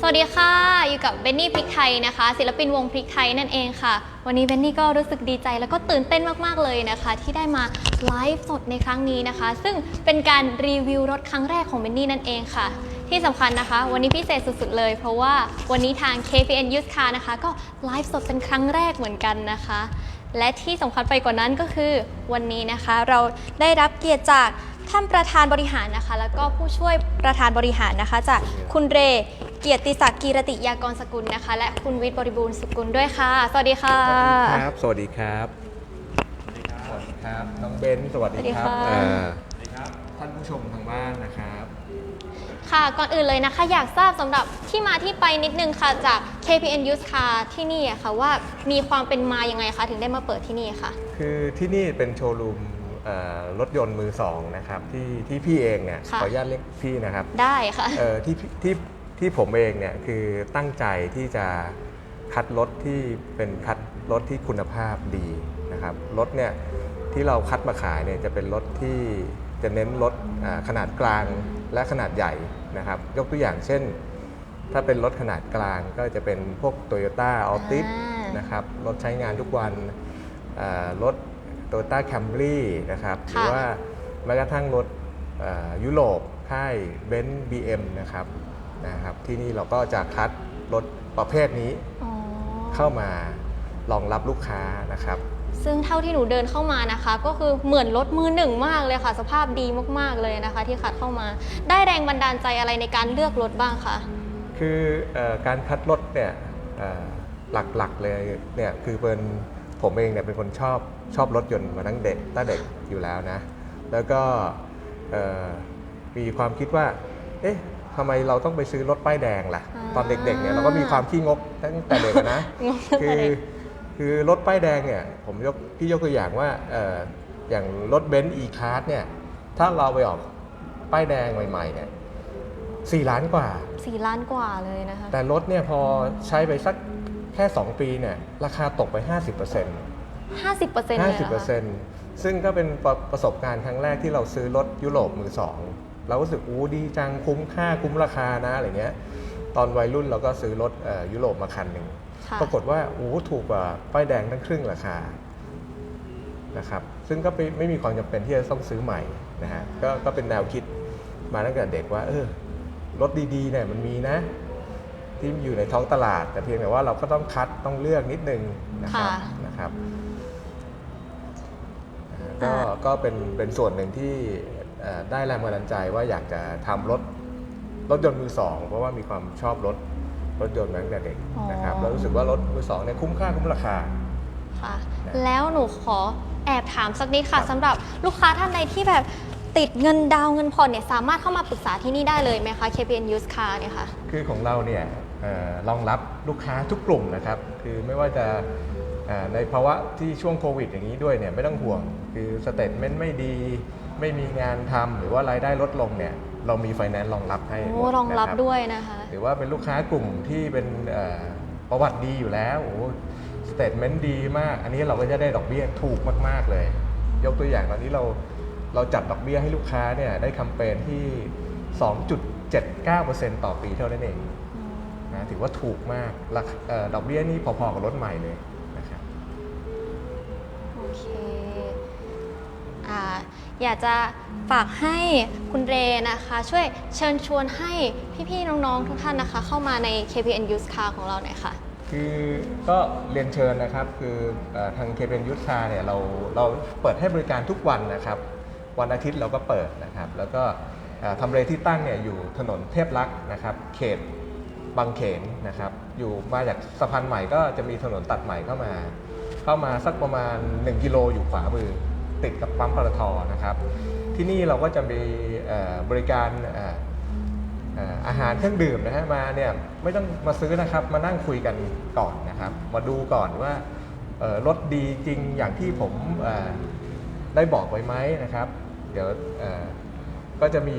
สวัสดีค่ะ อยู่กับเบนนี่พริกไทยนะคะ ศิลปินวงพริกไทยนั่นเองค่ะ วันนี้เบนนี่ก็รู้สึกดีใจแล้วก็ตื่นเต้นมากๆเลยนะคะ ที่ได้มาไลฟ์สดในครั้งนี้นะคะ ซึ่งเป็นการรีวิวรถครั้งแรกของเบนนี่นั่นเองค่ะ ที่สำคัญนะคะ วันนี้พิเศษสุดๆเลย เพราะว่าวันนี้ทาง KPN Youth Car นะคะ ก็ไลฟ์สดเป็นครั้งแรกเหมือนกันนะคะ และที่สำคัญไปกว่านั้นก็คือ วันนี้นะคะ เราได้รับเกียรติจาก ท่านประธานบริหารนะคะ แล้วก็ผู้ช่วยประธานบริหารนะคะ จากคุณเร เกียรติศักดิ์กีรติยากรสกุลนะคะ และคุณวิทย์บริบูรณ์สุกุลด้วยค่ะ สวัสดีค่ะ ครับ สวัสดีครับ สวัสดีครับ น้องเบนซ์สวัสดีสวัสดีครับค่ะ อ่าท่านผู้ชมทางบ้านนะครับ ค่ะ ก่อนอื่นเลยนะคะ อยากทราบสำหรับที่มาที่ไปนิดนึงค่ะ จาก KPN Youth Car ที่นี่อะค่ะว่ามีความเป็นมายังไงคะ ถึงได้มาเปิดที่นี่ค่ะ คือที่นี่เป็นโชว์รูมเอ่อ รถยนต์มือสองนะครับที่ที่พี่เองเนี่ยค่ะขออนุญาตเรียกพี่นะครับได้ค่ะ เอ่อที่พี่ที่ที่ผมเองเนี่ยคือตั้งใจที่จะคัดรถที่เป็นคัดรถที่คุณภาพดีนะครับรถเนี่ยที่เราคัดมาขายเนี่ยจะเป็นรถที่จะเน้นรถอ่าขนาดกลางและขนาดใหญ่นะครับ ยกตัวอย่างเช่น ถ้าเป็นรถขนาดกลางก็จะเป็นพวก Toyota Altis อ่าน นะครับรถใช้งานทุกวันอ่ารถ Toyota Camry นะครับหค่ะรือว่าแม้กระทั่งรถอ่ายุโรปค่ายเบนซ์บีเอ็มนะครับนะครับที่นี่เราก็จะคัดรถประเภทนี้อ๋อเข้ามารองรับลูกค้านะครับ ซึ่งเท่าที่หนูเดินเข้ามานะคะ ก็คือเหมือนรถมือหนึ่งมากเลยค่ะ สภาพดีมากๆเลยนะคะ ที่คัดเข้ามา ได้แรงบันดาลใจอะไรในการเลือกรถบ้างคะคือเออการคัดรถเนี่ยเอ่อหลักๆเลยเนี่ยคือเป็น ผมเองเนี่ยเป็นคนชอบชอบรถยนต์มาตั้งเด็กตั้งเด็กอยู่แล้วนะ แล้วก็เอ่อมีความคิดว่า เอ๊ะทำไมเราต้องไปซื้อรถป้ายแดงล่ะอ่าตอนเด็กๆเนี่ยเราก็มีความขี้งกตั้งแต่เด็กอะนะงงตั้งคืแต่อเด็กคือรถป้ายแดงเนี่ยผมยกพี่ยกตัวอย่างว่าเอ่ออย่างรถเบนซ์ e-card เนี่ยถ้าเราไปออกป้ายแดงใหม่ๆเนี่ยสี่ล้านกว่าสี่ล้านกว่าเลยนะคะแต่รถเนี่ยพอใช้ไปสัก แค่ 2 ปีเนี่ยราคาตกไป 50% 50%เลยเหรอคะ50%ซึ่งก็เป็นประประสบการณ์ครั้งแรกที่เราซื้อรถยุโรปมือสองเรารู้สึกอู้ดีจังคุ้มค่าคุ้มราคานะอะไรเงี้ยตอนวัยรุ่นเราก็ซื้อรถเอ่อยุโรปมาคันหนึ่ง ค่ะปรากฏว่าอู้ถูกกว่าป้ายแดงตั้งครึ่งราคานะครับซึ่งก็ไม่ไม่มีความจำเป็นที่จะต้องซื้อใหม่นะฮะก็ก็เป็นแนวคิดมาตั้งแต่เด็กว่าเออรถดีๆเนี่ยมันมีนะ ที่อยู่ในท้องตลาด แต่เพียงแต่ว่าเราก็ต้องคัดต้องเลือกนิดนึงนะครับค่ะนะครับอ่าก็อ่า ก็เป็นเป็นส่วนหนึ่งที่เอ่อได้แรงบันดาลใจว่าอยากจะทำรถรถยนต์มือสองเพราะว่ามีความชอบรถรถยนต์มาตั้งแต่เด็กนะครับแล้วรู้สึกว่ารถมือสองเนี่ยคุ้มค่าคุ้มราคา ค่ะ นะแล้วหนูขอแอบถามสักนิดค่ะครับ สำหรับลูกค้าท่านใดที่แบบติดเงินดาวน์เงินผ่อนเนี่ยสามารถเข้ามาปรึกษาที่นี่ได้เลยไหมคะ KPN Used Car เนี่ยค่ะ คือของเราเนี่ยเอ่อ รองรับลูกค้าทุกกลุ่มนะครับ คือไม่ว่าจะเอ่อในภาวะที่ช่วงโควิดอย่างนี้ด้วยเนี่ยไม่ต้องห่วง คือสเตทเมนต์ไม่ดี ไม่มีงานทำหรือว่ารายได้ลดลงเนี่ยเรามีไฟแนนซ์รองรับให้หมโอ้ดรองรับนะคด้วยนะคะหรือว่าเป็นลูกค้ากลุ่มที่เป็นเอ่อประวัติดีอยู่แล้วโอ้สเตทเมนต์ดีมาก อันนี้เราก็จะได้ดอกเบี้ยถูกมาก ๆ เลย ยกตัวอย่างตอนนี้เราเราจัดดอกเบี้ยให้ลูกค้าเนี่ยได้แคมเปญที่ 2.79%ต่อปีเท่านั้นเอง นะถือว่าถูกมากราคาเอ่อดอกเบี้ยนี่พอๆกับรถใหม่เลยนะครับ โอเคอ่าอยากจะฝากให้คุณเรนะคะ ช่วยเชิญชวนให้พี่ๆน้องๆทุกท่านนะคะ เข้ามาใน KPN Used Car ของเราหน่อยค่ะ คือก็เรียนเชิญนะครับคือเออทางเคเป็นยุทธาเนี่ยเราเราเปิดให้บริการทุกวันนะครับ วันอาทิตย์เราก็เปิดนะครับ แล้วก็เอ่อทำเลที่ตั้งเนี่ยอยู่ถนนเทพรักษ์นะครับ เขต บางเขนนะครับ อยู่มาจากสะพานใหม่ก็จะมีถนนตัดใหม่เข้ามา เข้ามาสักประมาณ 1 กิโลอยู่ขวามือ ติดกับปั๊มปตทนะครับ ที่นี่เราก็จะมีบริการอาหารเครื่องดื่มนะฮะมาเนี่ยไม่ต้องมาซื้อนะครับมานั่งคุยกันก่อนนะครับ มาดูก่อนว่ารถดีจริงอย่างที่ผมได้บอกไว้ไหมนะครับ เดี๋ยว ก็จะมี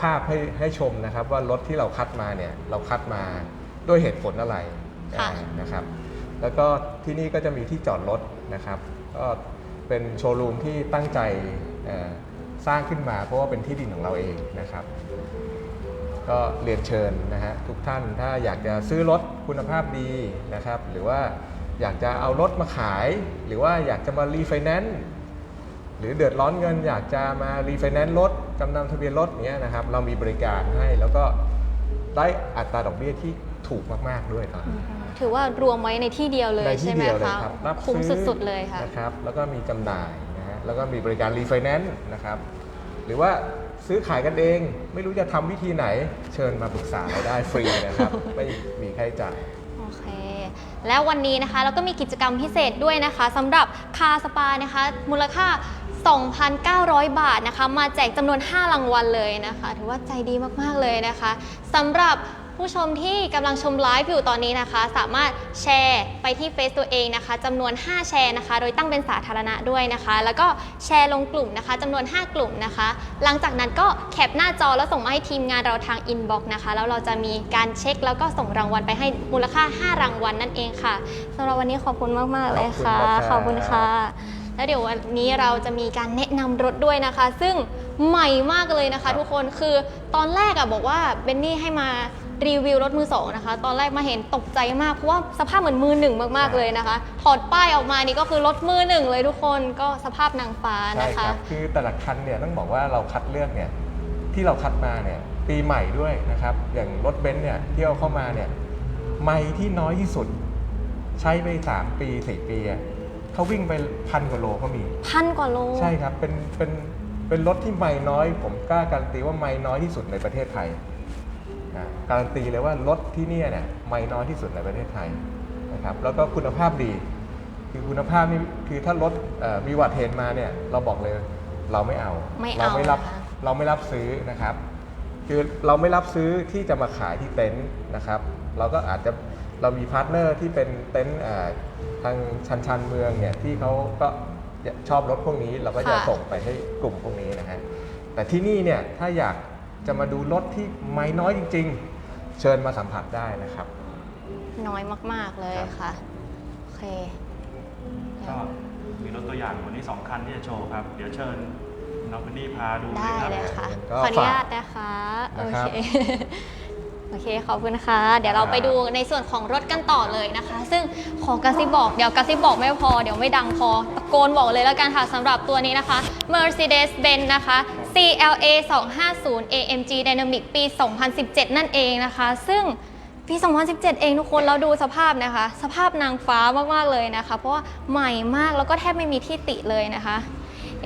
ภาพให้ให้ชมนะครับ ว่ารถที่เราคัดมาเนี่ยเราคัดมาด้วยเหตุผลอะไรค่ะอ่านะครับ แล้วก็ที่นี่ก็จะมีที่จอดรถนะครับ ก็เป็นโชว์รูมที่ตั้งใจเอ่อสร้างขึ้นมาเพราะว่าเป็นที่ดินของเราเองนะครับ ก็เรียนเชิญนะฮะทุกท่านถ้าอยากจะซื้อรถคุณภาพดีนะครับ หรือว่าอยากจะเอารถมาขาย หรือว่าอยากจะมารีไฟแนนซ์หรือเดือดร้อนเงิน อยากจะมารีไฟแนนซ์รถ จำนำทะเบียนรถเนี้ยนะครับ เรามีบริการให้แล้วก็ได้อัตราดอกเบี้ยที่ถูกมากๆด้วยครับถือว่ารวมไว้ในที่เดียวเลยในใช่ที่ไหมเดียวเลยคะครับรับคุ้มซื้อสุดๆเลยค่ะนะครับแล้วก็มีจำหน่ายนะฮะแล้วก็มีบริการรีไฟแนนซ์นะครับ หรือว่าซื้อขายกันเอง ไม่รู้จะทำวิธีไหนเชิญมาปรึกษาเราได้ฟรีนะครับ ไม่มีค่าใช้จ่ายโอเคแล้ววันนี้นะคะเราก็มีกิจกรรมพิเศษด้วยนะคะสำหรับคาสปานะคะ มูลค่า 2,900 บาทนะคะ มาแจกจำนวน 5 รางวัลเลยนะคะ ถือว่าใจดีมากๆเลยนะคะสำหรับผู้ชมที่กำลังชมไลฟ์อยู่ตอนนี้นะคะ สามารถแชร์ไปที่เฟซตัวเองนะคะจำนวน 5 แชร์นะคะ โดยตั้งเป็นสาธารณะด้วยนะคะ แล้วก็แชร์ลงกลุ่มนะคะจำนวน 5 กลุ่มนะคะ หลังจากนั้นก็แคปหน้าจอแล้วส่งมาให้ทีมงานเราทางอินบ็อกซ์นะคะ แล้วเราจะมีการเช็คแล้วก็ส่งรางวัลไปให้มูลค่า 5 รางวัลนั่นเองค่ะสำหรับวันนี้ขอบคุณมากๆเลยค่ะขขออบบคุคุณณครัค่ะบ แล้วเดี๋ยววันนี้เราจะมีการแนะนำรถด้วยนะคะ ซึ่งใหม่มากเลยนะคะ ทุกคนคือตอนแรกอะบอกว่าเบนนี่ให้มารีวิวรถมือสองนะคะ ตอนแรกมาเห็นตกใจมากเพราะว่าสภาพเหมือนมือหนึ่งมากๆเลยนะคะ ถอดป้ายออกมานี่ก็คือรถมือหนึ่งเลยทุกคนก็สภาพนางฟ้าใช่นะครัคะบคือแต่ละคันเนี่ยต้องบอกว่าเราคัดเลือกเนี่ยที่เราคัดมาเนี่ยปีใหม่ด้วยนะครับอย่างรถเบนซ์เนี่ยที่เอาเข้ามาเนี่ยไม่ที่น้อยที่สุด ใช้ไป 3 ปี 4 ปีอะ เขาวิ่งไปพันกว่าโลก็มี พันกว่าโล ใช่ครับ เป็นเป็นเป็นรถที่ไม่น้อย ผมกล้าการันตีว่าไม่น้อยที่สุดในประเทศไทยนะการันตีเลยว่ารถที่เนี่ยเนี่ยไม่น้อยที่สุดในประเทศไทยนะครับ แล้วก็คุณภาพดี คือคุณภาพนี่คือถ้ารถเอ่อมีวัตเทนมาเนี่ยเราบอกเลยเราไม่เอาไม่เราเอาไม่รับนะคะเราไม่รับซื้อนะครับคือเราไม่รับซื้อที่จะมาขายที่เต็นท์นะครับ เราก็อาจจะเรามีพาร์ทเนอร์ที่เป็นเต็นท์เอ่อ ทางชันชันเมืองเนี่ยที่เขาก็ชอบรถพวกนี้เราก็จะค่ะ ส่งไปให้กลุ่มพวกนี้นะฮะแต่ที่นี่เนี่ยถ้าอยากจะมาดูรถที่ไม่น้อยจริง ๆ เชิญมาสัมผัสได้นะครับ น้อยมาก ๆ เลยค่ะ โอเค ก็มีรถตัวอย่างวันนี้ 2 คันที่จะโชว์ครับ เดี๋ยวเชิญน้องเบนนี่พาดูได้ครับ เลยค่ะก็ขออนุญาตฝากนะคะ โอนะครับ เค โอเคขอบคุณค่ะ เดี๋ยวเราไปดูในส่วนของรถกันต่อเลยนะคะ ซึ่งขอกระซิบบอกเดี๋ยวกระซิบบอกไม่พอ เดี๋ยวไม่ดังพอตะโกนบอกเลยแล้วกันค่ะสำหรับตัวนี้นะคะ Mercedes-Benz นะคะ CLA 250 AMG Dynamic ปี 2017 นั่นเองนะคะ ซึ่งปี 2017 เองทุกคนเราดูสภาพนะคะ สภาพนางฟ้ามาก ๆ เลยนะคะ เพราะว่าใหม่มากแล้วก็แทบไม่มีที่ติเลยนะคะ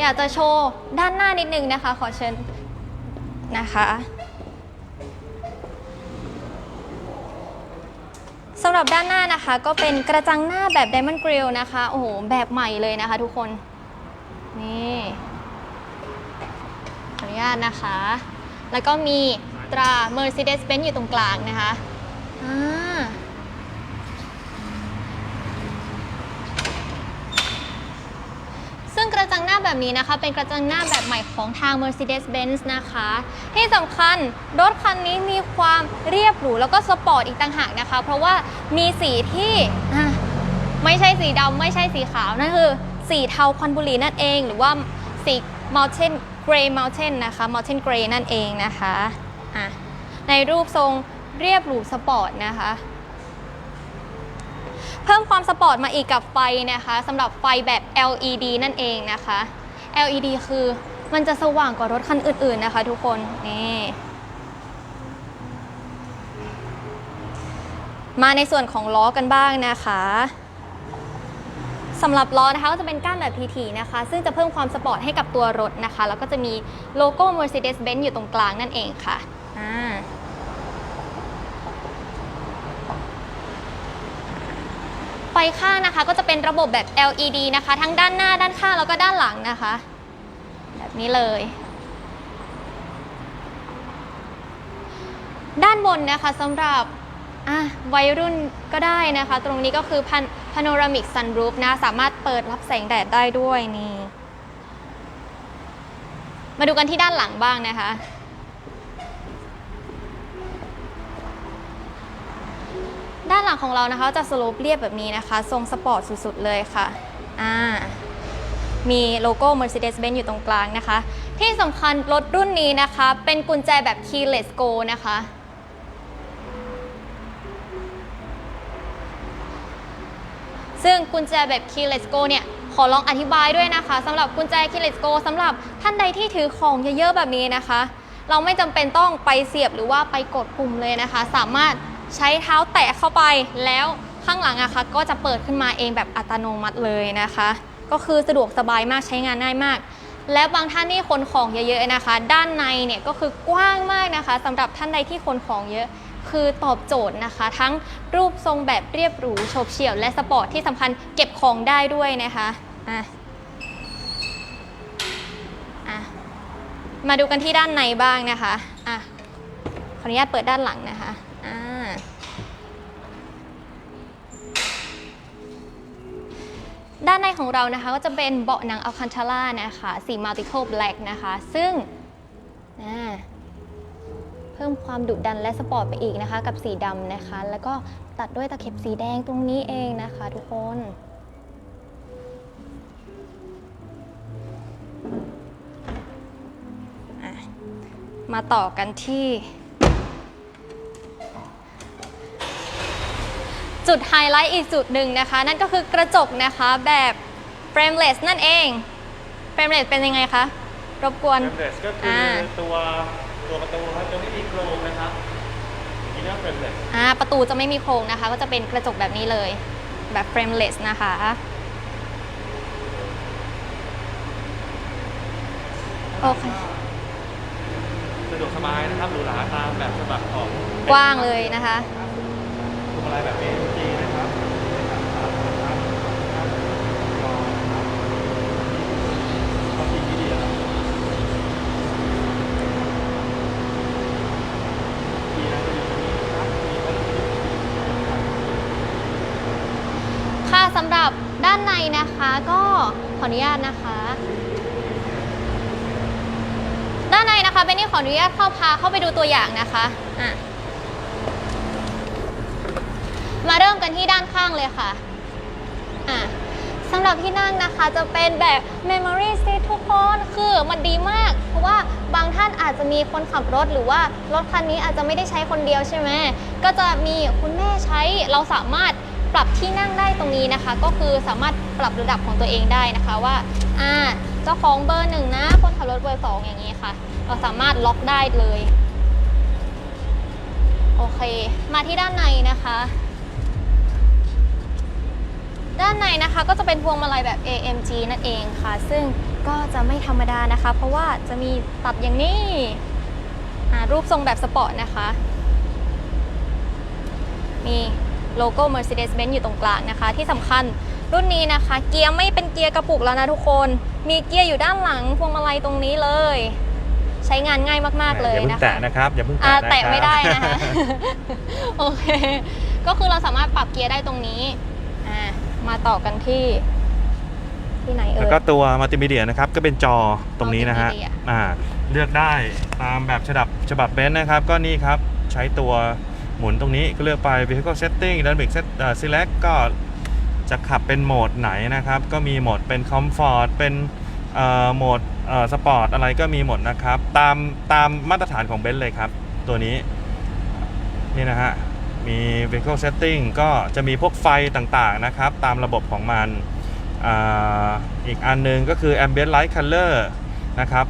อยากจะโชว์ด้านหน้านิดนึงนะคะ ขอเชิญนะคะ สำหรับด้านหน้านะคะ ก็เป็นกระจังหน้าแบบ Diamond Grill นะคะ โอ้โห แบบใหม่เลยนะคะทุกคน นี่ขออนุญาตนะคะ แล้วก็มีตรา Mercedes-Benz อยู่ตรงกลางนะคะอ่า งกระจังหน้าแบบนี้นะคะ เป็นกระจังหน้าแบบใหม่ของทาง Mercedes-Benz นะคะ ที่สำคัญรถคันนี้มีความเรียบหรูแล้วก็สปอร์ตอีกต่างหากนะคะ เพราะว่ามีสีที่ไม่ใช่สีดำไม่ใช่สีขาว นั่นคือ สีเทาควันบุหรี่นั่นเอง หรือว่าสี Mountain Grey Mountain นะคะ Mountain Grey นั่นเองนะคะะในรูปทรงเรียบหรูสปอร์ตนะคะ เพิ่มความสปอร์ตมาอีกกับไฟนะคะสำหรับไฟแบบ LED นั่นเองนะคะ LED คือมันจะสว่างกว่ารถคันอื่น ๆนะคะ ทุกคนนี่มาในส่วนของล้อกันบ้างนะคะสำหรับล้อนะคะก็จะเป็นก้านแบบ PT นะคะ ซึ่งจะเพิ่มความสปอร์ตให้กับตัวรถนะคะ แล้วก็จะมีโลโก้ Mercedes-Benz อยู่ตรงกลางนั่นเองค่ะอ่า ไฟข้างนะคะ ก็จะเป็นระบบแบบ LED นะคะ ทั้งด้านหน้าด้านข้างแล้วก็ด้านหลังนะคะ แบบนี้เลย ด้านบนนะคะสำหรับวัยรุ่นก็ได้นะคะ ตรงนี้ก็คือพันพานรามิกซันรูฟนะ สามารถเปิดรับแสงแดดได้ด้วยนี่ มาดูกันที่ด้านหลังบ้างนะคะ ด้านหลังของเรานะคะจะสโลปเรียบแบบนี้นะคะ ทรงสปอร์ตสุดๆเลยค่ะอ่ามีโลโก้ Mercedes-Benz อยู่ตรงกลางนะคะ ที่สำคัญรถรุ่นนี้นะคะ เป็นกุญแจแบบ keyless go นะคะ ซึ่งกุญแจแบบ keyless go เนี่ย ขอลองอธิบายด้วยนะคะสำหรับกุญแจ keyless go สำหรับท่านใดที่ถือของเยอะๆแบบนี้นะคะ เราไม่จำเป็นต้องไปเสียบหรือว่าไปกดปุ่มเลยนะคะ สามารถ ใช้เท้าแตะเข้าไปแล้วข้างหลังอะคะก็จะเปิดขึ้นมาเองแบบอัตโนมัติเลยนะคะ ก็คือสะดวกสบายมากใช้งานง่ายมาก และบางท่านที่ขนของเยอะๆนะคะ ด้านในเนี่ยก็คือกว้างมากนะคะสำหรับท่านใดที่ขนของเยอะคือตอบโจทย์นะคะ ทั้งรูปทรงแบบเรียบหรูโฉบเฉี่ยวและสปอร์ตที่สำคัญเก็บของได้ด้วยนะคะอะอะมาดูกันที่ด้านในบ้างนะคะอะขออนุญาตเปิดด้านหลังนะคะ ด้านในของเรานะคะก็จะเป็นเบาะหนังอัลคันชาร่านะคะสีมัลติ c ล e black นะคะ ซึ่งเพิ่มความดุดันและสปอร์ตไปอีกนะคะ กับสีดำนะคะ แล้วก็ตัดด้วยตะเข็บสีแดงตรงนี้เองนะคะ ทุกคนมาต่อกันที่ จุดไฮไลท์อีกจุดหนึ่งนะคะ นั่นก็คือกระจกนะคะแบบ frameless นั่นเอง frameless เป็นยังไงคะ รบกวน เฟรมเลสก็คืออาตัวตัวประตูครับจะไม่มีโครงนะครับนี่เรียกเฟรมเลสอ่าประตูจะไม่มีโครงนะคะ ก็จะเป็นกระจกแบบนี้เลย แบบ frameless นะคะ โอเค สะดวกสบายนะครับหรูหราตามแบบฉบับของกว้างเลยนะคะ พวงมาลัยแบบ AMG นะครับความจริงดีๆครับดีนะจะอยู่ตรงนี้นะครับมีคน ค่ะสำหรับด้า นะคะก็ขออนุญาตนะคะ ด้านในนะคะเบนนี่ขออนุญาตเข้าพาเข้าไปดูตัวอย่างนะคะอะมาเริ่มกันที่ด้านข้างเลยค่ะอะสำหรับที่นั่งนะคะจะเป็นแบบ Memory Seat ทุกคนคือมันดีมาก เพราะว่าบางท่านอาจจะมีคนขับรถหรือว่ารถคันนี้อาจจะไม่ได้ใช้คนเดียวใช่ไหมก็จะมีคุณแม่ใช้เราสามารถ ปรับที่นั่งได้ตรงนี้นะคะ ก็คือสามารถปรับระดับของตัวเองได้นะคะว่าอ่าเจ้าของเบอร์หนึ่งนะ คนขับรถเบอร์สองอย่างนี้ค่ะ เราสามารถล็อกได้เลยโอเค มาที่ด้านในนะคะ ด้านในนะคะก็จะเป็นพวงมาลัยแบบ AMG นั่นเองค่ะ ซึ่งก็จะไม่ธรรมดานะคะ เพราะว่าจะมีตัดอย่างนี้รูปทรงแบบสปอร์ตนะคะ มี โลโก้ Mercedes-Benz อยู่ตรงกลางนะคะ ที่สำคัญรุ่นนี้นะคะ เกียร์ไม่เป็นเกียร์กระปุกแล้วนะทุกคน มีเกียร์อยู่ด้านหลังพวงมาลัยตรงนี้เลย ใช้งานง่ายมาก ๆ เลยอย่าเพิ่นะงคะแตะนะครับอย่าเพิ่งอ่าแตะนะครับแตะไม่ได้นะคะโอเค ก็คือเราสามารถปรับเกียร์ได้ตรงนี้อ่ามาต่อกันที่ที่ไหนเอ่แล้วยก็ตัวมัลติมีเดียนะครับก็เป็นจอตรงนี้นะฮะ Multimedia อ่าเลือกได้ตามแบบฉบับฉบับเบนซ์นะครับ ก็นี่ครับใช้ตัว หมุนตรงนี้ก็เลือกไป vehicle setting dynamic Set Select ก็จะขับเป็นโหมดไหนนะครับ ก็มีโหมดเป็น comfort เป็นโหมดเอ่อ sport อะไรก็มีหมดนะครับ ตามตามมาตรฐานของเบนซ์เลยครับ ตัวนี้ นี่นะฮะ มี vehicle setting ก็จะมีพวกไฟต่างๆนะครับ ตามระบบของมันออีกอันหนึงก็คือ ambient light color นะครับ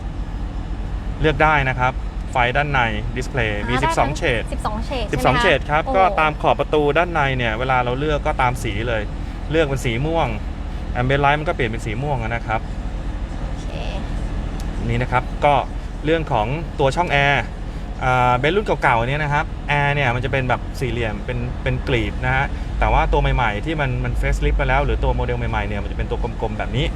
เลือกได้นะครับ ไฟด้านใน display มีอ่าได้ทั้12 เฉด 12 เฉดใช่ไหม12คะเฉดครับโอ้ก็ตามขอบประตูด้านในเนี่ย เวลาเราเลือกก็ตามสีเลย เลือกเป็นสีม่วง ambient light มันก็เปลี่ยนเป็นสีม่วงอะนะครับโอเคนี่นะครับก็เรื่องของตัวช่องแอร์อ่าเป็นรุ่นเก่าๆเนี่ยนะครับแอร์เนี่ยมันจะเป็นแบบสี่เหลี่ยมเป็นเป็นกรีดนะฮะแต่ว่าตัวใหม่ๆที่มันมันเฟซลิฟไปแล้ว หรือตัวโมเดลใหม่ๆเนี่ยมันจะเป็นตัวกลมๆแบบนี้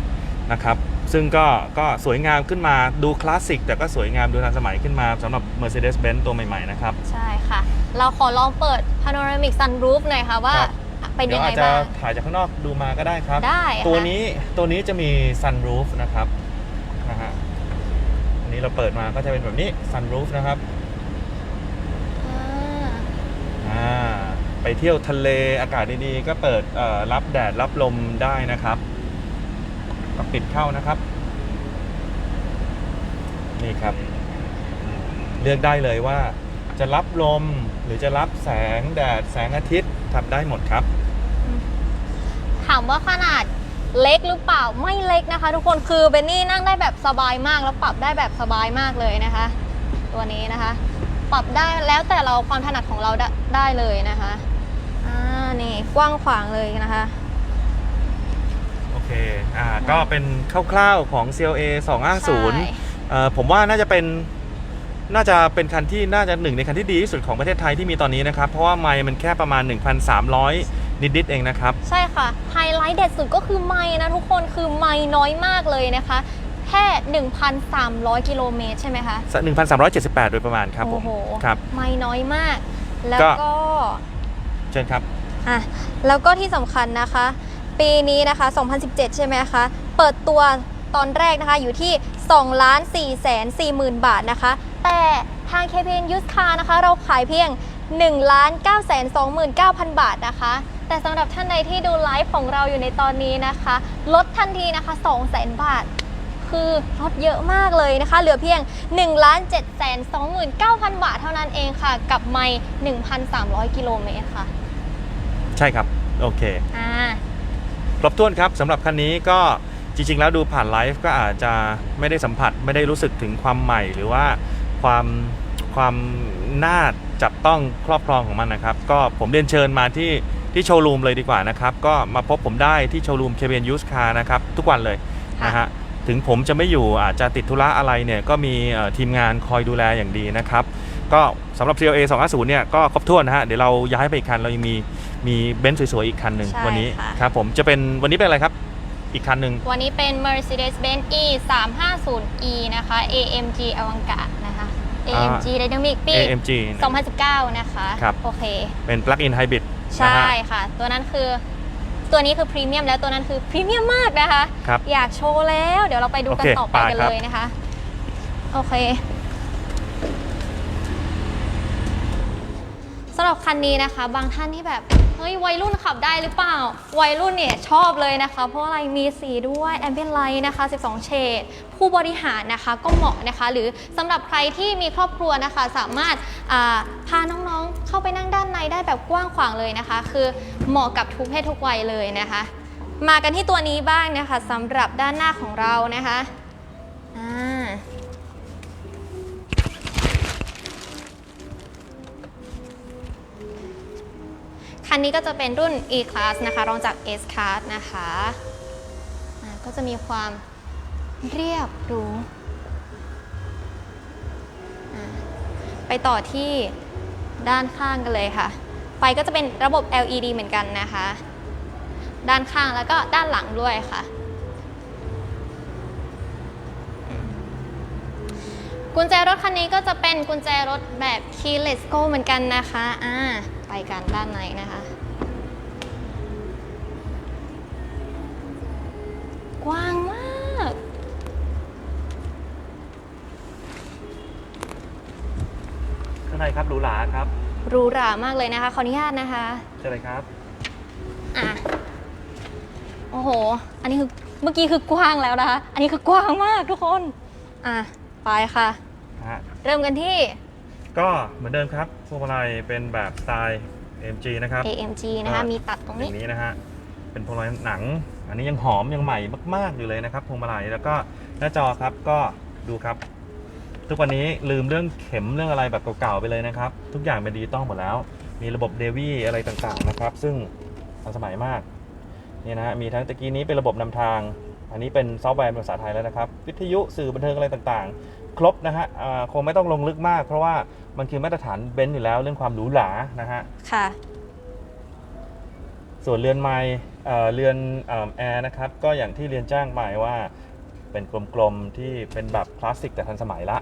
นะครับ ซึ่งก็ก็สวยงามขึ้นมาดูคลาสสิกแต่ก็สวยงามดูทันสมัยขึ้นมาสำหรับ Mercedes-Benz ตัวใหม่ๆนะครับ ใช่ค่ะ เราขอลองเปิด panoramic sunroof หน่อยค่ะว่า ครับ เป็นเดี๋ยัยวงไงอาจจะบ้าง ถ่ายจากข้างนอกดูมาก็ได้ครับ ได้ค่ะ ตัวนี้ตัวนี้จะมี sunroof นะครับนะฮะอันนี้เราเปิดมาก็จะเป็นแบบนี้ sunroof นะครับอ่าอ่าไปเที่ยวทะเลอากาศดีๆ ก็เปิดเอ่อรับแดดรับลมได้นะครับ ก็ปิดเข้านะครับ นี่ครับ เลือกได้เลยว่าจะรับลมหรือจะรับแสงแดดแสงอาทิตย์ทำได้หมดครับ ถามว่าขนาดเล็กหรือเปล่าไม่เล็กนะคะ ทุกคนคือเบนนี่นั่งได้แบบสบายมากแล้วปรับได้แบบสบายมากเลยนะคะ ตัวนี้นะคะ ปรับได้แล้วแต่เราความถนัดของเราได้ไดเลยนะคะอ่านี่กว้างขวางเลยนะคะ เคอ่าก็เป็นคร่าวๆของ CLA 250เอ่อผมว่าน่าจะเป็นน่าจะเป็นคันที่น่าจะหนึ่งในคันที่ดีที่สุดของประเทศไทยที่มีตอนนี้นะครับ เพราะว่าไมล์มันแค่ประมาณ 1,300 นิดๆเองนะครับ ใช่ค่ะ ไฮไลท์เด็ดสุดก็คือไม้นะทุกคนคือไม้น้อยมากเลยนะคะ แค่ 1,300 กิโลเมตรใช่ไหมคะ 1,378 โดยประมาณครับผมโอ้โห ครับ ไม้น้อยมาก แล้วก็ ก็ เชิญครับ อะ แล้วก็ที่สำคัญนะคะ ปีนี้นะคะ 2017 ใช่ไหมคะ เปิดตัวตอนแรกนะคะอยู่ที่ 2 ล้าน4แสน4หมื่นบาทนะคะ แต่ทาง KPN Used Car นะคะ เราขายเพียง 1 ล้าน9แสน29,000 บาทนะคะ แต่สำหรับท่านใดที่ดูไลฟ์ของเราอยู่ในตอนนี้นะคะ ลดทันทีนะคะ 2 แสนบาท คือลดเยอะมากเลยนะคะ เหลือเพียง 1 ล้าน7แสน29,000 บาทเท่านั้นเองค่ะ กับไม่1,300 กิโลเมตรค่ะ ใช่ครับ โอเค อ่า ครบถ้วนครับสำหรับคันนี้ก็จริง ๆ แล้วดูผ่านไลฟ์ก็อาจจะไม่ได้สัมผัสไม่ได้รู้สึกถึงความใหม่ หรือว่าความความน่าจับต้องครอบครองของมันนะครับ ก็ผมเรียนเชิญมาที่ที่โชว์รูมเลยดีกว่านะครับ ก็มาพบผมได้ที่โชว์รูม KBN Used Car นะครับ ทุกวันเลยนะฮะถึงผมจะไม่อยู่อาจจะติดธุระอะไรเนี่ยก็มีเอ่อทีมงานคอยดูแลอย่างดีนะครับ ก็สำหรับ CLA 250เนี่ยก็ครบถ้วนนะฮะเดี๋ยวเราย้ายไปอีกคันเรายังมี มีเบนซ์สวยๆอีกคันหนึ่งใช่วันนี้ค่ะ ครับผมจะเป็นวันนี้เป็นอะไรครับ อีกคันหนึ่งวันนี้เป็น Mercedes-Benz E 350 E นะคะ AMG อวังกานะคะ AMG Dynamic ปี AMG 2019 นะคะครับ โอเค เป็น plug-in hybrid ใช่ค่ะ ตัวนั้นคือตัวนี้คือพรีเมียมแล้วตัวนั้นคือพรีเมียมมากนะคะ ครับอยากโชว์แล้ว เดี๋ยวเราไปดูกันโอเคต่อไปไปกันครับ เลยนะคะ โอเคำหรับคันนี้นะคะ บางท่านที่แบบ เฮ้ย วัยรุ่นขับได้หรือเปล่า วัยรุ่นเนี่ยชอบเลยนะคะ เพราะอะไรมีสีด้วยแอมเบียนไลท์นะคะ 12 เฉดผู้บริหารนะคะก็เหมาะนะคะ หรือสำหรับใครที่มีครอบครัวนะคะ สามารถอ่าพาน้องๆเข้าไปนั่งด้านในได้แบบกว้างขวางเลยนะคะ คือเหมาะกับทุกเพศทุกวัยเลยนะคะ มากันที่ตัวนี้บ้างนะคะสำหรับด้านหน้าของเรานะคะอ่า คันนี้ก็จะเป็นรุ่น E-Class นะคะรองจาก S-Class นะคะก็จะมีความเรียบหรูไปต่อที่ด้านข้างกันเลยค่ะ ไฟก็จะเป็นระบบ LED เหมือนกันนะคะ ด้านข้างแล้วก็ด้านหลังด้วยค่ะ กุญแจรถคันนี้ก็จะเป็นกุญแจรถแบบ keyless go เหมือนกันนะคะอ่าไปกันด้านในนะคะ กว้างมาก ข้างในครับหรูหราครับหรูหรามากเลยนะคะ ขออนุญาตนะคะเชิญเลยครับ อะ โอ้โห อันนี้คือ เมื่อกี้คือกว้างแล้วนะคะ อันนี้คือกว้างมากทุกคน อะ ไปค่ะ นะฮะเริ่มกันที่ ก็เหมือนเดิมครับพวงมาลัยเป็นแบบสไตล์ AMG นะครับ AMG นะคะ อ่ามี มีตัดตรงอนี้ ย่างนี้นะฮะเป็นพวงมาลัยหนัง อันนี้ยังหอมยังใหม่มาก ๆ อยู่เลยนะครับพวงมาลัยแล้วก็หน้าจอครับก็ดูครับ ทุกวันนี้ลืมเรื่องเข็มเรื่องอะไรแบบเก่าๆไปเลยนะครับ ทุกอย่างเป็นดิจิตอลหมดแล้ว มีระบบเดวี่อะไรต่างๆนะครับ ซึ่งทันสมัยมากนี่นะฮะมีทั้งตะกี้นี้เป็นระบบนำทาง อันนี้เป็นซอฟต์แวร์ภาษาไทยแล้วนะครับ วิทยุสื่อบันเทิงอะไรต่างๆ ครบนะฮะอ่าคงไม่ต้องลงลึกมาก เพราะว่ามันคือมาตรฐานเบนซ์อยู่แล้วเรื่องความหรูหรานะฮะค่ะ ส่วนเรือนไม้เอ่อเรือนเออแอร์นะครับ ก็อย่างที่เรียนแจ้งไปว่าเป็นกลมๆที่เป็นแบบคลาสสิกแต่ทันสมัยละ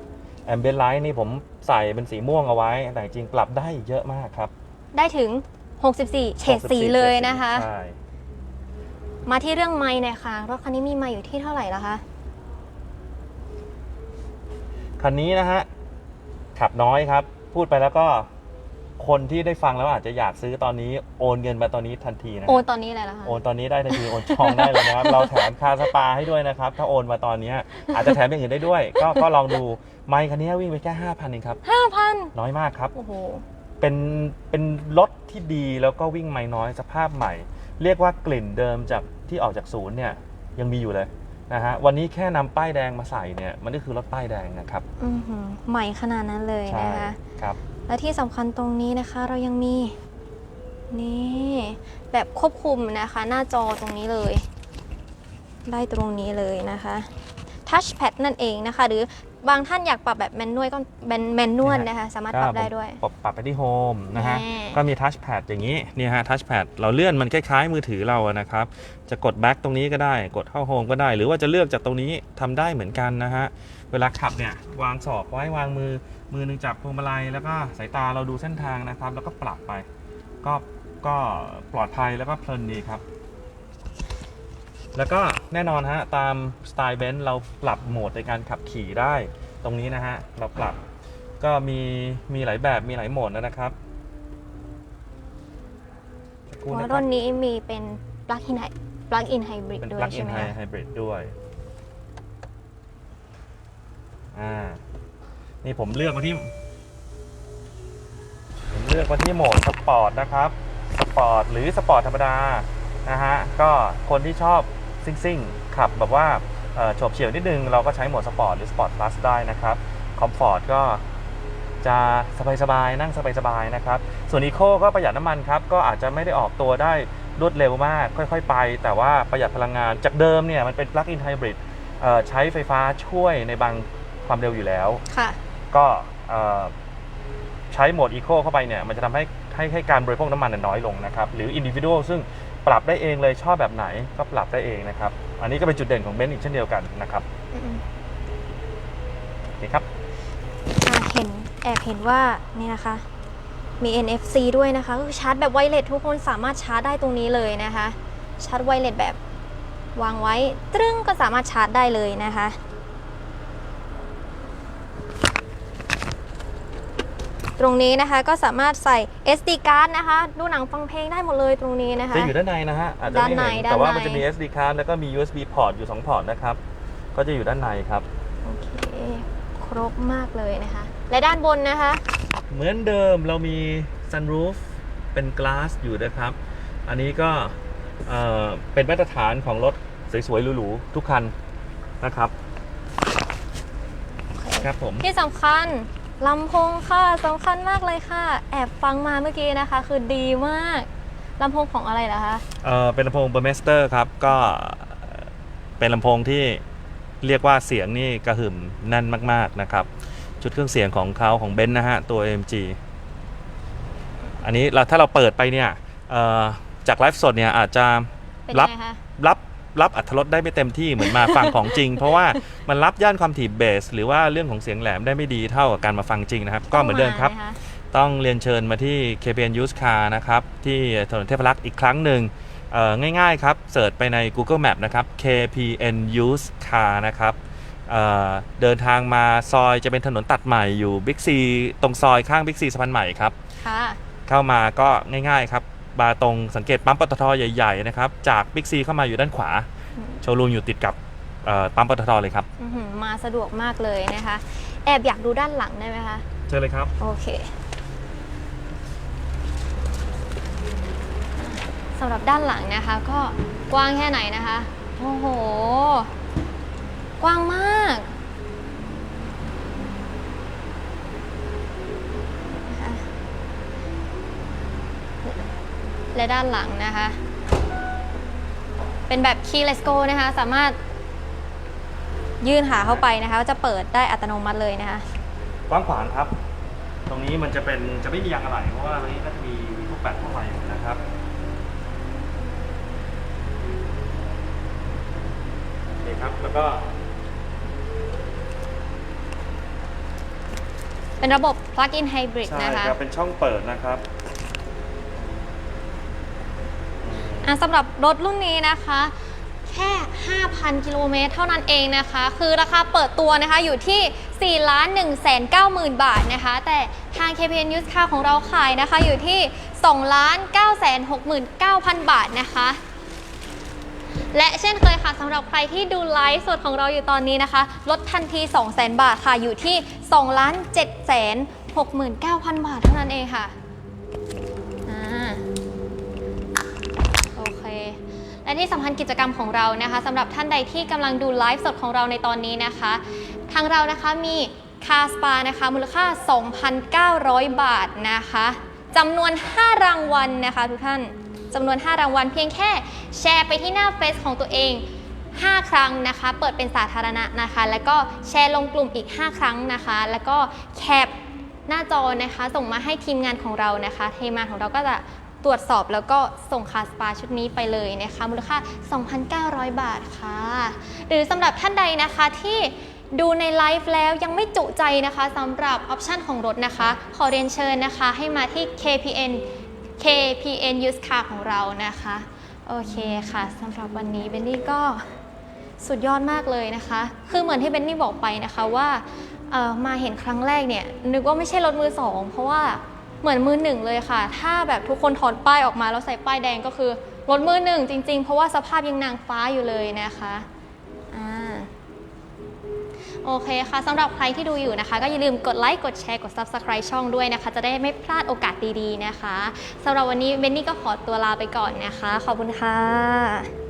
แอมเบียนไลท์นี่ผมใส่เป็นสีม่วงเอาไว้ แต่จริงๆปรับได้เยอะมากครับ ได้ถึง 64 เฉดสีเลยนะคะใช่ มาที่เรื่องไม้หน่อยค่ะ รถคันนี้มีไม้อยู่ที่เท่าไหร่แล้วคะ คันนี้นะฮะ ขับน้อยครับ พูดไปแล้วก็คนที่ได้ฟังแล้วอาจจะอยากซื้อตอนนี้โอนเงินมาตอนนี้ทันทีนะโอนตอนนี้เลยเหรอคะ โอนตอนนี้ได้ทันทีโอนจองได้เลยนะครับ เราแถมค่าสปาให้ด้วยนะครับ ถ้าโอนมาตอนนี้อาจจะแถมอย่างอื่นได้ด้วย ก็ก็ลองดูไมค์คันนี้วิ่งไปแค่5,000เองครับห้าพันน้อยมากครับโอ้โหเป็นเป็นรถที่ดีแล้วก็วิ่งไม่น้อยสภาพใหม่ เรียกว่ากลิ่นเดิมจากที่ออกจากศูนย์เนี่ยยังมีอยู่เลยนะฮะวันนี้แค่นำป้ายแดงมาใส่เนี่ยมันก็คือรถป้ายแดงนะครับอือหือใหม่ขนาดนั้นเลยใช่นะคะครับและที่สำคัญตรงนี้นะคะเรายังมีนี่แบบควบคุมนะคะหน้าจอตรงนี้เลยได้ตรงนี้เลยนะคะทัชแพดนั่นเองนะคะ หรือ บางท่านอยากปรับแบบแมนนวลก็แมนแมนนวลนะคะ สามารถปรับได้ด้วยก็ผมปรับไปที่โฮมนะฮะ แน่ ก็มีทัชแพดอย่างนี้เนี่ยฮะทัชแพดเราเลื่อนมันคล้ายๆ มือถือเราอะนะครับ จะกดแบ็กตรงนี้ก็ได้ กดเข้าโฮมก็ได้ หรือว่าจะเลือกจากตรงนี้ทำได้เหมือนกันนะฮะ เวลาขับเนี่ยวางศอกไว้วางมือมือหนึงจับพวงมาลัยแล้วก็สายตาเราดูเส้นทางนะครับ แล้วก็ปรับไป ก็ก็ปลอดภัยแล้วก็เพลินดีครับ แล้วก็แน่นอนฮะตามสไตล์เบนซ์เราปรับโหมดในการขับขี่ได้ ตรงนี้นะฮะเราปรับก็มีมีหลายแบบมีหลายโหมดนะครับสักครู่เพนะราะครรับถนี้มีเป็นปลั๊กอินไฮปลั๊กอินไฮบริดเป็นด้วยปลั๊กอิใช่นไหมไฮคะไฮบริดด้วยอ่านี่ผมเลือกมาที่ผมเลือกมาที่โหมดสปอร์ตนะครับสปอร์ตหรือสปอร์ตธรรมดานะฮะก็คนที่ชอบ ซิ่งซิ่งๆ ขับแบบว่าเอ่อโฉบเฉี่ยวนิดนึง เราก็ใช้โหมดสปอร์ตหรือสปอร์ตพลัสได้นะครับคอมฟอร์ตก็จะสบายๆ นั่งสบายๆ นะครับ ส่วนอีโคก็ประหยัดน้ำมันครับ ก็อาจจะไม่ได้ออกตัวได้รวดเร็วมาก ค่อยๆ ไป แต่ว่าประหยัดพลังงาน จากเดิมเนี่ยมันเป็นปลั๊กอินไฮบริดใช้ไฟฟ้าช่วยในบางความเร็วอยู่แล้วค่ะก็เอ่อใช้โหมดอีโคเข้าไปเนี่ย มันจะทำให้ให้ให้การบริโภคน้ำมันเนยน้อยลงนะครับ หรืออินดิวิ u a l ซึ่ง ปรับได้เองเลยชอบแบบไหนก็ปรับได้เองนะครับ อันนี้ก็เป็นจุดเด่นของเบนซ์อีกเช่นเดียวกันนะครับอืมนี่ครับ อะเห็นแอบเห็นว่านี่นะคะ มี NFC ด้วยนะคะก็คือชาร์จแบบไวเลสทุกคนสามารถชาร์จได้ตรงนี้เลยนะคะ ชาร์จไวเลสแบบวางไว้ตรึ้งก็สามารถชาร์จได้เลยนะคะ ตรงนี้นะคะก็สามารถใส่ SD card นะคะ ดูหนังฟังเพลงได้หมดเลยตรงนี้นะคะ จะอยู่ด้านในนะฮะอาจจะไม่ด้านในเห็นด้านในแต่ว่ามันจะมี SD card แล้วก็มี USB port อยู่ 2 พอร์ตนะครับ ก็จะอยู่ด้านในครับ โอเคครบมากเลยนะคะ และด้านบนนะคะ เหมือนเดิมเรามี sunroof เป็น glass อยู่นะครับ อันนี้ก็เอ่อเป็นมาตรฐานของรถสวยๆหรูๆทุกคันนะครับ ครับผม ที่สำคัญ ลำโพงค่ะสำคัญมากเลยค่ะ แอบฟังมาเมื่อกี้นะคะ คือดีมากลำโพงของอะไรเหรอคะเอ่อเป็นลำโพงเบอร์เมสเตอร์ครับ ก็เป็นลำโพงที่เรียกว่าเสียงนี่กระหึ่มแน่นมากๆนะครับ ชุดเครื่องเสียงของเขาของเบนซ์นะฮะ ตัว AMG อันนี้เราถ้าเราเปิดไปเนี่ยเอ่อจากไลฟ์สดเนี่ยอาจจะเป็นรัไงคะรับ รับอัตรสได้ไม่เต็มที่เหมือนมาฟังของจริง เพราะว่ามันรับย่านความถี่เบส หรือว่าเรื่องของเสียงแหลมได้ไม่ดีเท่ากับการมาฟังจริงนะครับ ก็เหมือนเดิมครับ ต้องานะะต้องเรียนเชิญมาที่ KPN Used Car นะครับ ที่ถนนเทพรักษ์อีกครั้งหนึ่งเอ่อง่ายๆครับเสิร์ชไปใน Google Map นะครับ KPN Used Car นะครับเอ่อเดินทางมาซอยจะเป็นถนนตัดใหม่อยู่ Big C ตรงซอยข้าง Big C สะพานใหม่ครับค่ะเข้ามาก็ง่ายๆครับ มาตรงสังเกตปั๊มปตทใหญ่ๆนะครับจาก Big C เข้ามาอยู่ด้านขวาอืมโชว์รูมอยู่ติดกับเอ่อปั๊มปตทเลยครับอื้อหือมาสะดวกมากเลยนะคะ แอบอยากดูด้านหลังได้ไหมคะเชิญเลยครับ โอเคสำหรับด้านหลังนะคะ ก็กว้างแค่ไหนนะคะ โอ้โห กว้างมาก และด้านหลังนะคะ เป็นแบบ keyless go นะคะ สามารถยื่นขาเข้าไปนะคะ จะเปิดได้อัตโนมัติเลยนะคะ กว้างขวางครับ ตรงนี้มันจะเป็นจะไม่มียางอะไหล่เพราะว่าตรงนี้ก็จะมีมีพวกแปดพวกอะไรอยู่นะครับนี่ครับ แล้วก็ เป็นระบบ plug-in hybrid ใช่นะคะ ครับ เป็นช่องเปิดนะครับ อะสำหรับรถรุ่นนี้นะคะ แค่ 5,000 กิโลเมตรเท่านั้นเองนะคะ คือราคาเปิดตัวนะคะอยู่ที่ 4 1 9 0 0 0 0 บาทนะคะ แต่ทาง KPN Used Car ของเราขายนะคะอยู่ที่ 2 9 6 9 0 0 0 บาทนะคะและเช่นเคยค่ะสำหรับใครที่ดูไลฟ์สดของเราอยู่ตอนนี้นะคะ ลดทันที 200,000 บาทค่ะ อยู่ที่ 2 7 6 9 0 0 0 บาทเท่านั้นเองค่ะ และที่สำคัญกิจกรรมของเรานะคะสำหรับท่านใดที่กำลังดูไลฟ์สดของเราในตอนนี้นะคะ ทางเรานะคะมีคาสปานะคะมูลค่า 2,900 บาทนะคะจำนวน 5 รางวัลนะคะทุกท่านจำนวน 5 รางวัลเพียงแค่แชร์ไปที่หน้าเฟซของตัวเอง 5 ครั้งนะคะ เปิดเป็นสาธารณะนะคะ แล้วก็แชร์ลงกลุ่มอีก 5 ครั้งนะคะ แล้วก็แคปหน้าจอนะคะ ส่งมาให้ทีมงานของเรานะคะ ทีมงานของเราก็จะ ตรวจสอบแล้วก็ส่งคาสปาชุดนี้ไปเลยนะคะมูลค่า 2,900 บาทค่ะ หรือสำหรับท่านใดนะคะที่ดูในไลฟ์แล้วยังไม่จุใจนะคะสำหรับออปชันของรถนะคะ ขอเรียนเชิญนะคะให้มาที่ KPN KPN Used Car ของเรานะคะ โอเคค่ะสำหรับวันนี้เบนนี่ก็สุดยอดมากเลยนะคะ คือเหมือนที่เบนนี่บอกไปนะคะว่ามาเห็นครั้งแรกเนี่ยนึกว่าไม่ใช่รถมือสองเพราะว่า เหมือนมือหนึ่งเลยค่ะ ถ้าแบบทุกคนถอดป้ายออกมาแล้วใส่ป้ายแดงก็คือรถมือหนึ่งจริง ๆ เพราะว่าสภาพยังนางฟ้าอยู่เลยนะคะอ่าโอเคค่ะสำหรับใครที่ดูอยู่นะคะ ก็อย่าลืมกดไลค์ กดแชร์ กด Subscribe ช่องด้วยนะคะ จะได้ไม่พลาดโอกาสดีๆนะคะสำหรับวันนี้เบนนี่ก็ขอตัวลาไปก่อนนะคะ ขอบคุณค่ะ